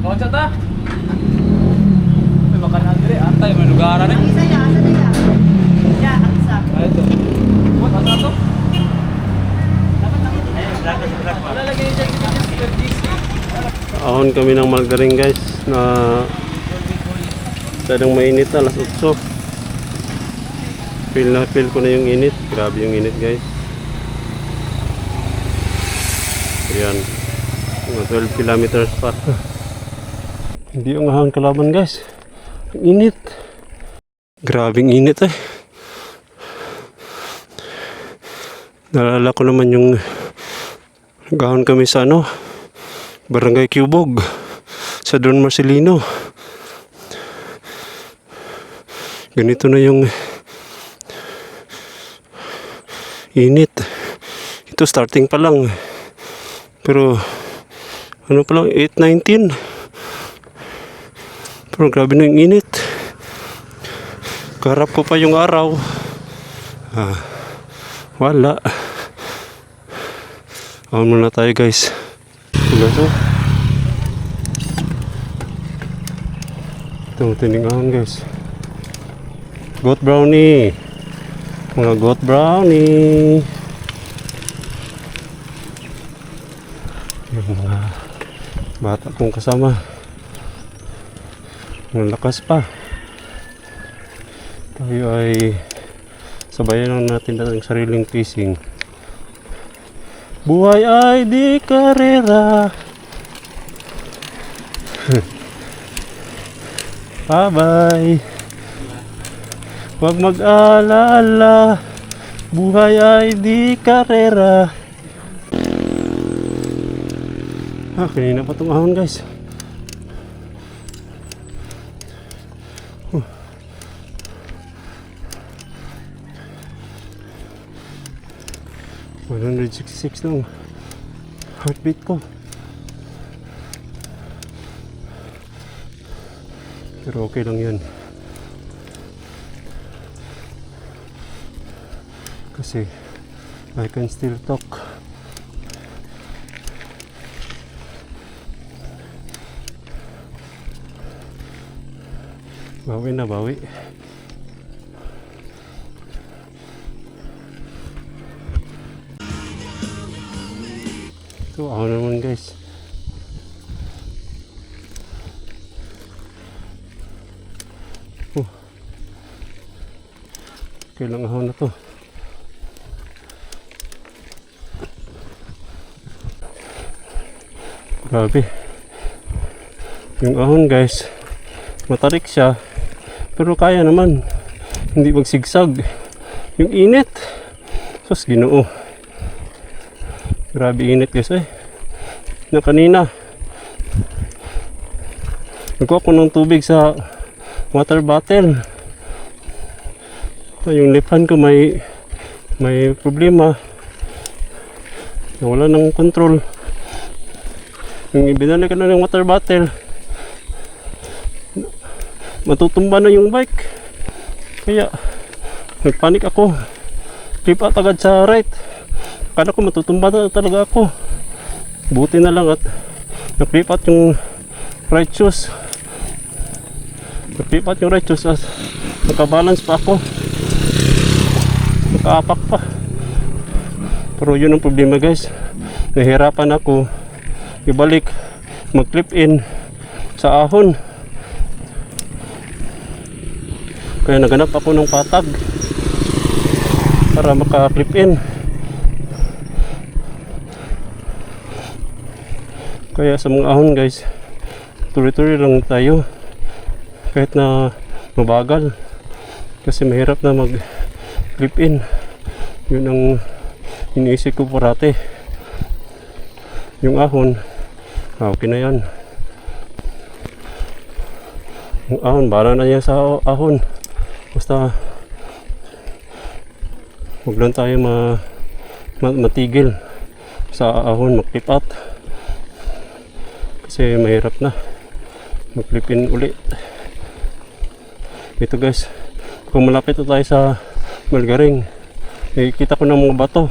Kawan ta? May makanan dire, antay may lugaran eh. Ang isa niya, asa niya? Isa. Ano ito? What asa to? Super DC. Ahon kami ng Malgaring guys na Sadang mainit na, alas 8 Feel na feel ko na yung init Grabe yung init guys Ayan Mga 12 kilometers pa Hindi yung ahon kalaban guys Ang init Grabing init eh Naalala ko naman yung Gahon kami sa ano Barangay Cubog sa Don Marcelino. Ganito na yung init. Ito starting pa lang. Pero ano pa lang 8.19. Pero grabe na yung init. Karap ko pa yung araw. Ah, wala. Awan muna tayo guys. Tugas oh. Ito, tinignan guys. Goat brownie. Mga goat brownie. Yung mga bata kong kasama. Malakas pa. Tayo ay sabayan lang natin ng sariling pacing. Buhay ay di karera. Bye-bye. Huwag mag-alala. Buhay ay di karera. Ah, kanina pa itong ahon guys. 166 lang heartbeat ko. Pero okay lang yan. Kasi I can still talk. Bawi na bawi. Ito ako naman guys. Oh. Kailang ako na to. Grabe. Yung ahon guys, matarik siya. Pero kaya naman. Hindi magsigsag. Yung init. Sus, ginoo. Grabe init guys eh. Na kanina. Nagkuha ko ng tubig sa water bottle. So, yung lipan ko may may problema. Nawala ng control. Yung ibinali ka na ng water bottle. Matutumba na yung bike. Kaya nagpanik ako. Flip out agad sa right. Akala ko matutumba na talaga ako. Buti na lang at na-flip out yung right shoes. Na-flip out yung right shoes at nakabalance pa ako. Nakaapak pa. Pero yun ang problema guys. Nahirapan ako ibalik mag-clip in sa ahon. Kaya naganap ako ng patag para maka-clip in. Kaya sa mga ahon guys, tuloy-tuloy lang tayo. Kahit na mabagal. Kasi mahirap na mag-clip in. Yun ang iniisip ko parate. Yung ahon, ah, okay na yan. Yung ahon, bara na yan sa ahon. Basta, huwag lang tayo ma, ma matigil sa ahon, mag-clip out. Kasi mahirap na mag-clip in ulit. Ito guys, kung malapit na tayo sa Malgaring, nakikita ko ng mga bato.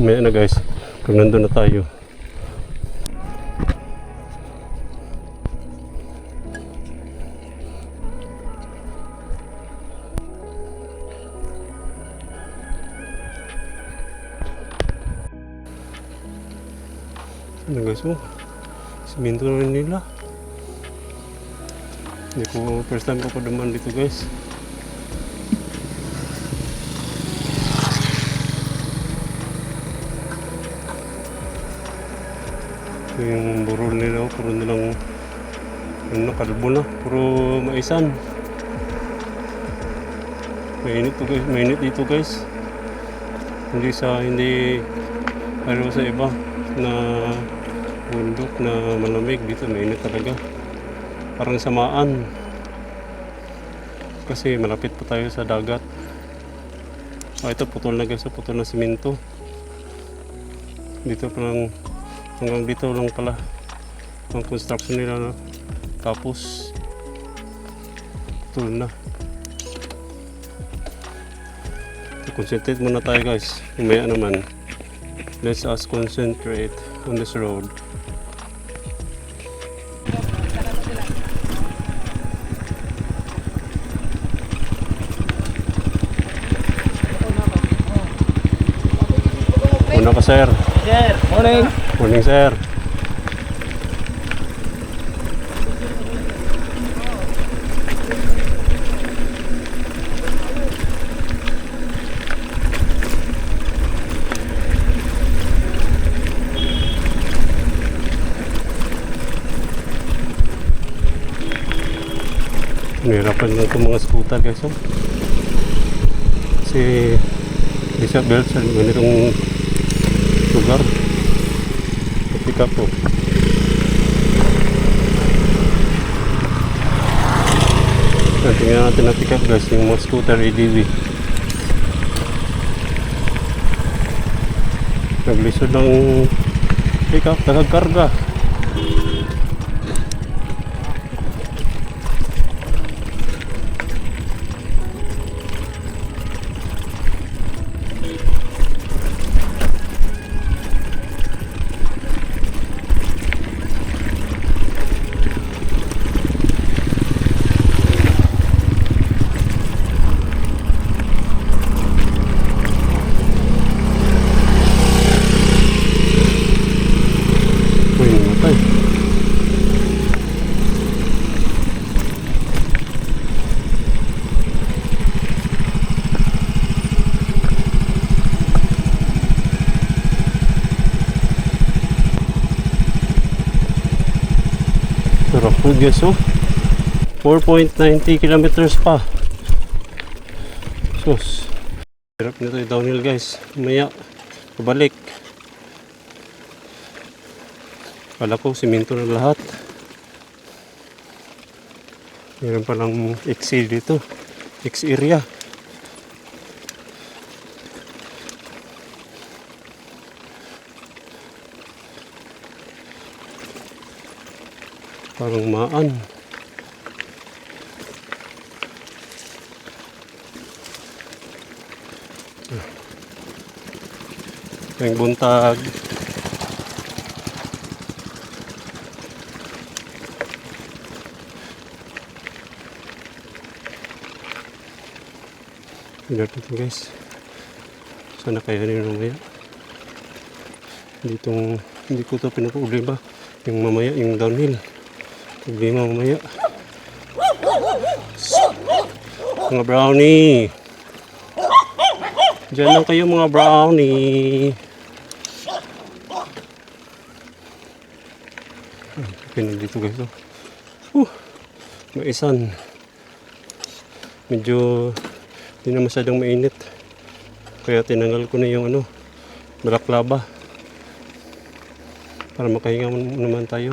May na guys, pag nandun na tayo. Oh. Siminto na rin nila. Hindi ko, first time ko duman dito guys. Ito yung burol nila, puro nilang ano, kalbo na, puro maisan. Mainit to guys, mainit dito guys. Hindi sa, hindi, ano sa iba na bundok na malamig dito mainit talaga. Parang samaan. Kasi malapit pa tayo sa dagat. Ah ito putol na guys oh, putol na simento. Dito pa lang hanggang dito lang pala ang construction nila na tapos putol na. So, concentrate muna tayo guys. Umaya naman let's us concentrate on this road ka sir. Sir, Morning. Morning sir. Nahirapan lang itong mga scooter guys. Oh. Kasi belt sa ganitong lugar. Pick up po. Ah, Tingnan natin na pick up guys, yung mga scooter ADV. Naglisod ng pick up, nagkarga. Guys oh. 4.90 kilometers pa. Sus. Hirap nito yung downhill guys. Maya, pabalik. Kala ko simento na lahat. Meron palang X dito. X area. Parang maan. Yung buntag. Hirap ito guys. Sana kaya rin mamaya. Ditong hindi ko ito pinaproblema. Yung mamaya, yung downhill. Problema mamaya. Mga brownie. Diyan lang kayo mga brownie. Okay na guys. Uh, maisan. Medyo hindi na masyadong mainit. Kaya tinanggal ko na yung ano, balaklava. Para makahinga mo naman tayo.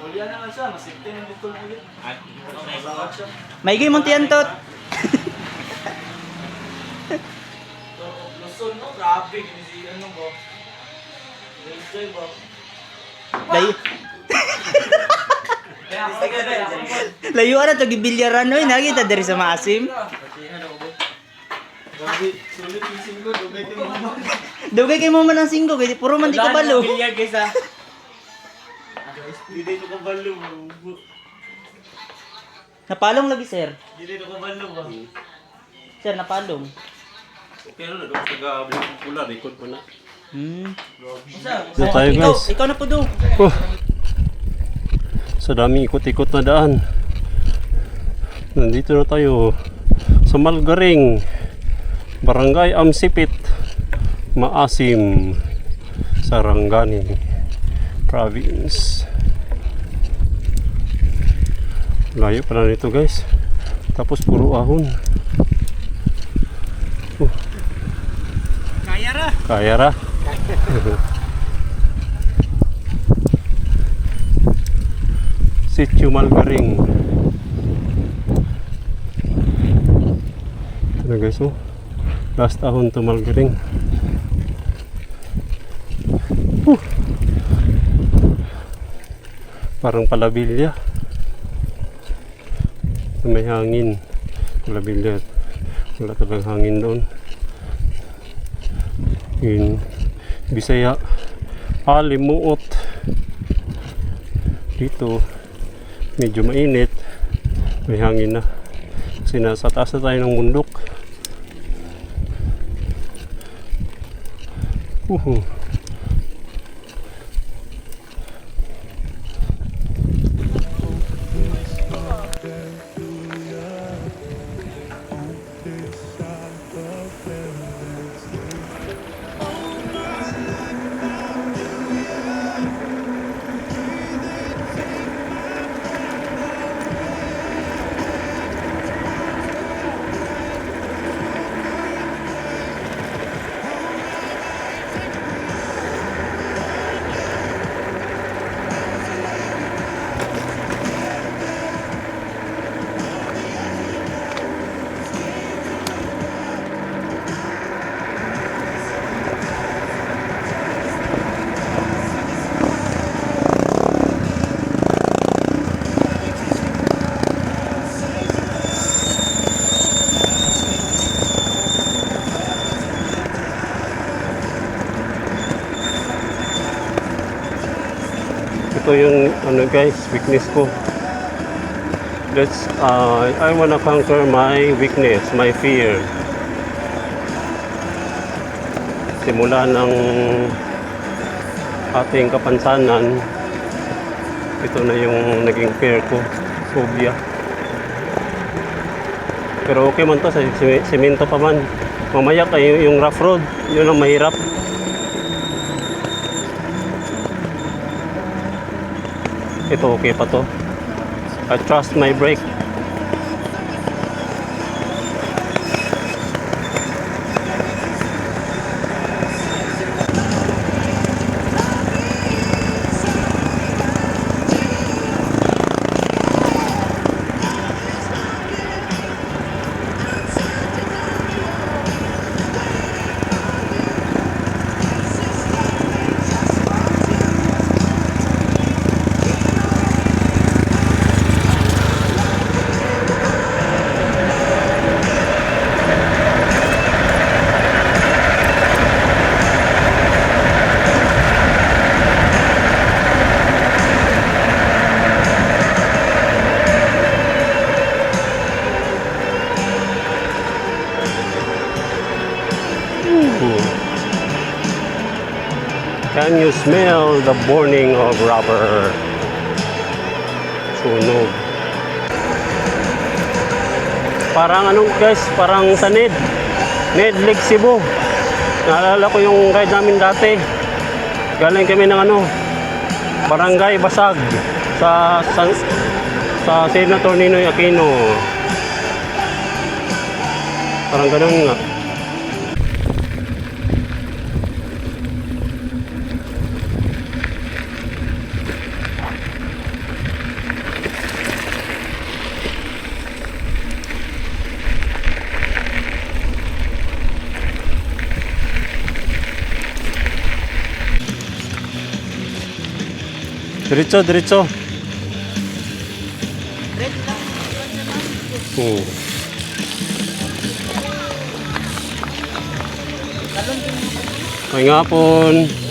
Ulya naman siya, masikti ng bukol ulit. At, maglawat siya. May gimong tiyan tot. Luzon, no? Grabe, ginisiyan mo ba? Enjoy ba? Layo. Layo ara to gibilyaran oy nakita diri sa maasim. Dugay kay mo man ang singgo kay puro man di kabalo. Bilyar kaysa ah. Hindi ko kabalo. Napalong lagi sir. Hindi ko kabalo ba? Sir, napalong. Okay na, doon sa gabi pula, record mo na. Hmm. Na tayo Ikaw, guys. ikaw na po do. Oh. Sa daming ikot-ikot na daan. Nandito na tayo sa Malgaring, Barangay Amsipit, Maasim, Sarangani, Province. Layo pala nito guys. Tapos puro ahon. Oh. Kaya ra. Kaya ra. Sitio Malgaring. Ito na guys oh. Last ahon to Malgaring. Huh. Parang palabilya. May hangin. Palabilya. Wala talagang hangin doon. Yun. Bisaya. Alimuot. Dito. Medyo mainit. May hangin na. Kasi nasa taas na tayo ng bundok. Uhu. Ito yung ano guys, weakness ko. Let's uh, I wanna conquer my weakness, my fear. Simula ng ating kapansanan, ito na yung naging fear ko, phobia. Pero okay man to, sa sime- semento pa man. Mamaya kayo yung rough road, yun ang mahirap. Ito okay pa to. I trust my brake. Can you smell the burning of rubber? Sunog. Parang anong guys, parang sa Ned. Ned Lake Cebu. Naalala ko yung ride namin dati. Galing kami ng ano, Barangay Basag sa sa, sa Senator Ninoy Aquino. Parang ganun nga. Diretso, diretso. Din. May ngapon.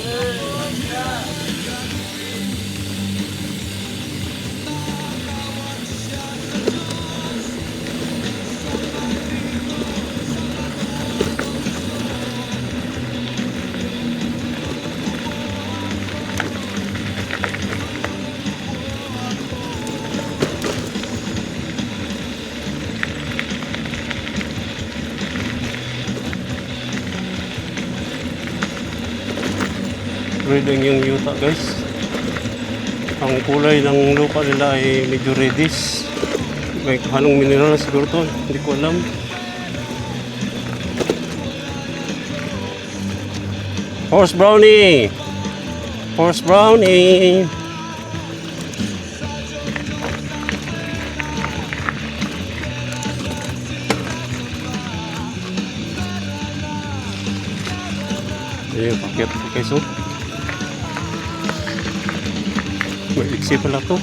Red ang yung yuta guys. Ang kulay ng lupa nila ay medyo reddish. May halong mineral siguro to. Hindi ko alam. Horse brownie! Horse brownie! May iksi pala to.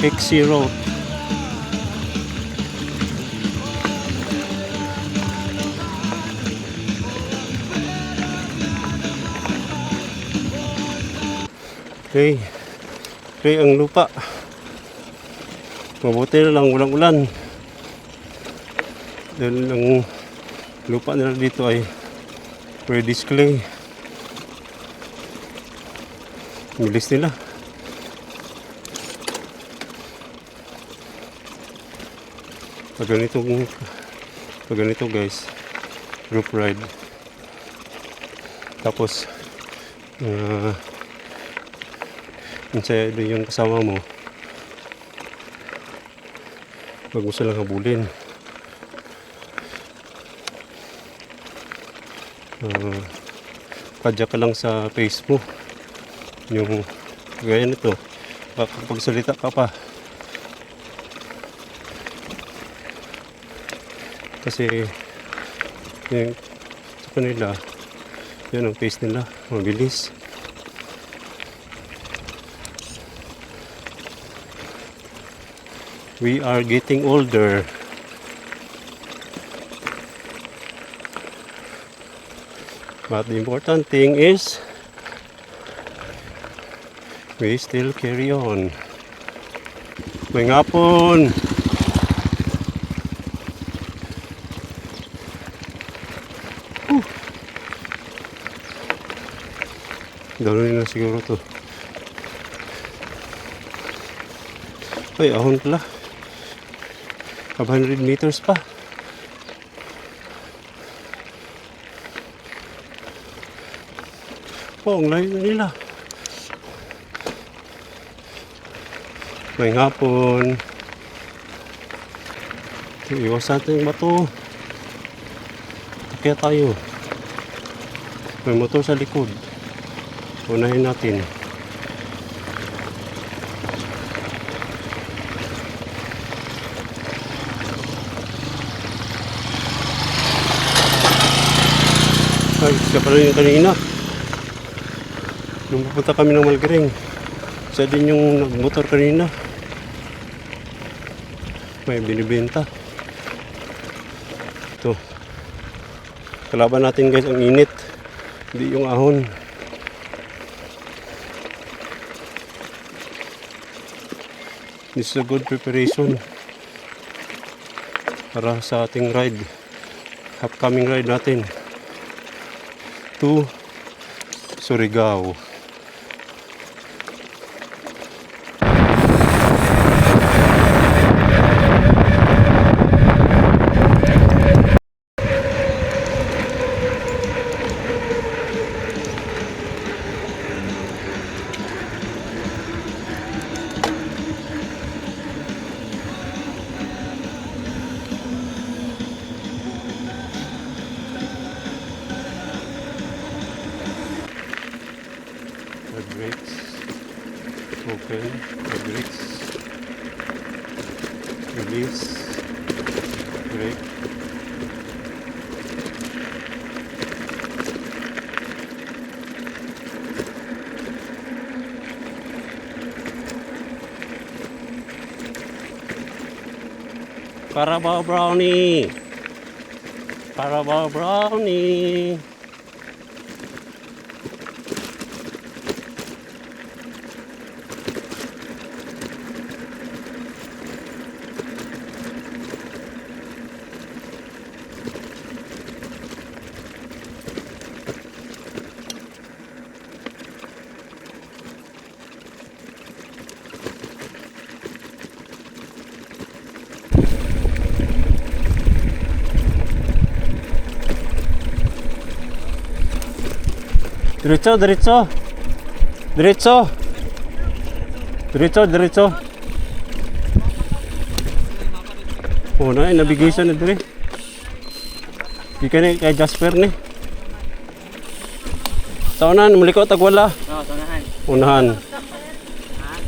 Iksi Road. Okay. Okay, ang lupa. Mabuti lang, walang ulan. Dahil ang lupa nila dito ay reddish clay. Bilis nila. Pag ganito, pag ganito guys, group ride. Tapos, uh, minsan doon yung kasama mo. Huwag mo silang habulin. Uh, padya ka lang sa face mo. Yung gaya nito. Makapagsalita ka pa. Kasi yung sa kanila yan ang face nila. Mabilis. We are getting older But the important thing is we still carry on. May ngapon. Dalunin na siguro to. Ay, ahon pala. 500 meters pa. Po, ang layo na nila. May hapon. Iwas natin yung bato. Kaya tayo. May motor sa likod. Unahin natin. Ay, siya pala yung kanina. Nung pupunta kami ng Malgaring, siya din yung nagmotor kanina. May binibenta. Ito. Kalaban natin guys ang init. Hindi yung ahon. This is a good preparation para sa ating ride. Upcoming ride natin to Surigao. bricks, open the bricks, release, break. Para Carabao Brownie! Para Carabao Brownie! Diretso, diretso. Diretso. Diretso, diretso. Oh, na, navigation na dire. Di ka ni kay Jasper ni. Sa unahan, muliko tag wala. Oo, tunahan. Unahan. Ah,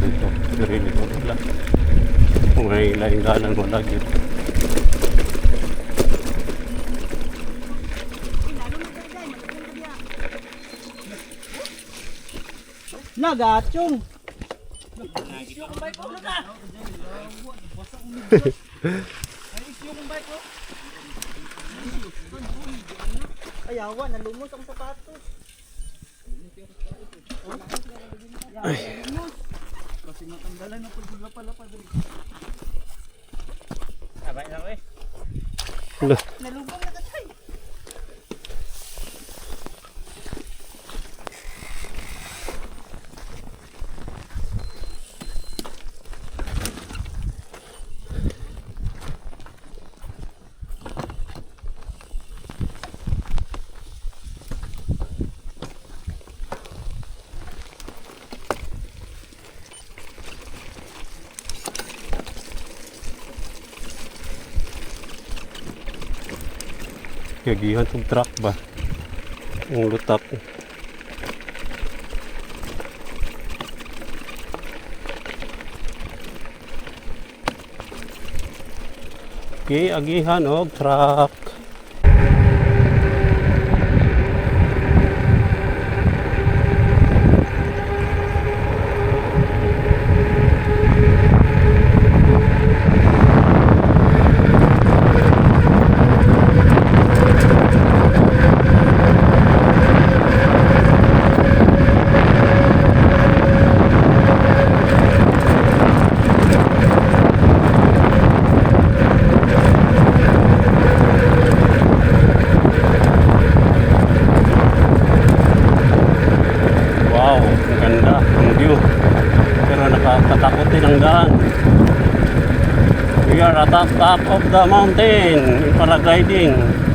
dito. Dirinig ko wala. May laing dalan wala yun. Nagachong. Ayawa, nalumos ang sapatos. Abay na ko eh. Wala. Nalubong na katay. Kagihan sa truck ba? Ang lutak. Okay, agihan og truck. Wow, ang ganda ang view. Pero nakakatakot din ang daan. We are at the top of the mountain in paragliding.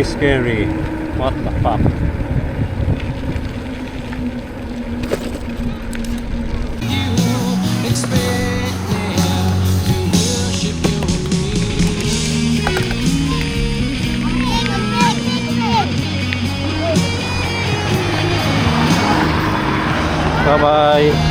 Truly scary. What the fuck? Bye bye.